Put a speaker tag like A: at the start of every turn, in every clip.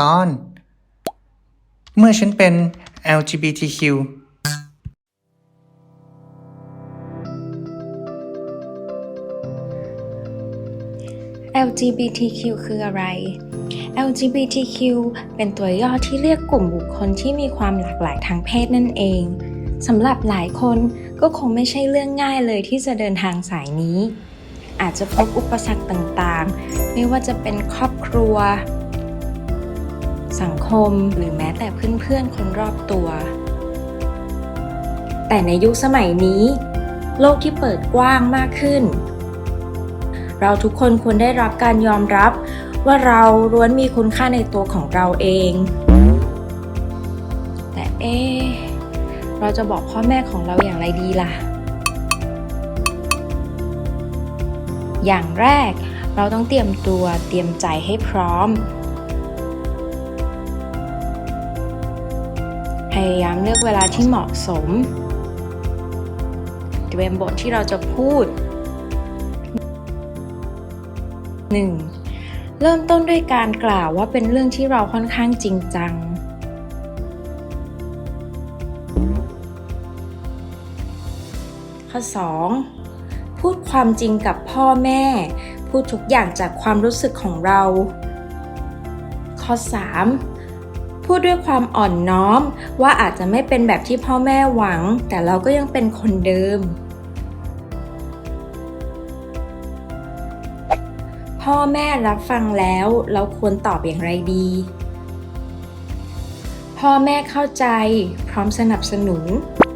A: ตอน เมื่อฉันเป็น LGBTQ
B: LGBTQ คืออะไร LGBTQ เป็นตัวย่อที่เรียกกลุ่มบุคคลที่มีความหลากหลายทางเพศนั่นเองสำหรับหลายคนก็คงไม่ใช่เรื่องง่ายเลยที่จะเดินทางสายนี้ อาจจะพบอุปสรรคต่างๆ ไม่ว่าจะเป็นครอบครัว สังคม หรือแม้แต่เพื่อนๆคนรอบตัว แต่ในยุคสมัยนี้ โลกที่เปิดกว้างมากขึ้น เราทุกคนควรได้รับการยอมรับว่าเราล้วนมีคุณค่าในตัวของเราเอง แต่เอ๊เราจะบอกพ่อแม่ของเราอย่างไรดีล่ะ อย่างแรกเราต้องเตรียมตัวเตรียมใจให้พร้อม พยายามเลือกเวลาที่เหมาะสมเตรียมบทที่เราจะพูด 1. เริ่มต้นด้วยการกล่าวว่าเป็นเรื่องที่เราค่อนข้างจริงจัง ข้อ 2. พูดความจริงกับพ่อแม่ พูดทุกอย่างจากความรู้สึกของเรา ข้อ 3. พูดด้วยความอ่อนน้อม ว่าอาจจะไม่เป็นแบบที่พ่อแม่หวัง แต่เราก็ยังเป็นคนเดิม พ่อแม่รับฟังแล้ว เราควรตอบอย่างไรดี พ่อแม่เข้าใจ พร้อมสนับสนุน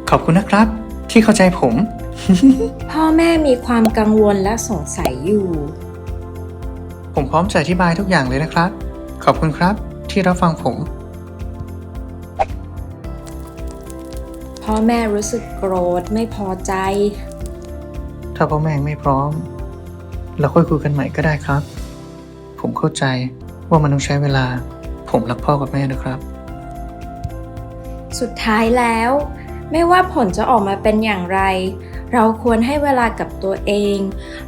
A: ขอบคุณนะครับ ที่เข้าใจผม
B: พ่อแม่มีความกังวลและสงสัยอยู่
A: ผมพร้อมจะอธิบายทุกอย่างเลยนะครับ ขอบคุณครับที่รับฟังผม
B: พ่อแม่รู้สึกโกรธไม่พอใจ
A: ถ้าพ่อแม่ยังไม่พร้อม เราค่อยคุยกันใหม่ก็ได้ครับ ผมเข้าใจว่ามันต้องใช้เวลา ผมรักพ่อกับแม่นะครับ
B: สุดท้ายแล้ว ไม่ว่าผลจะออกมาเป็นอย่างไร เราควรให้เวลากับตัวเอง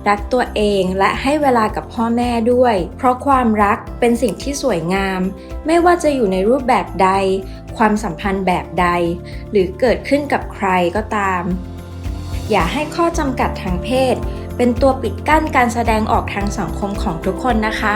B: รักตัวเองและให้เวลากับพ่อแม่ด้วย เพราะความรักเป็นสิ่งที่สวยงาม ไม่ว่าจะอยู่ในรูปแบบใด ความสัมพันธ์แบบใด หรือเกิดขึ้นกับใครก็ตาม อย่าให้ข้อจำกัดทางเพศ เป็นตัวปิดกั้นการแสดงออกทางสังคมของทุกคนนะคะ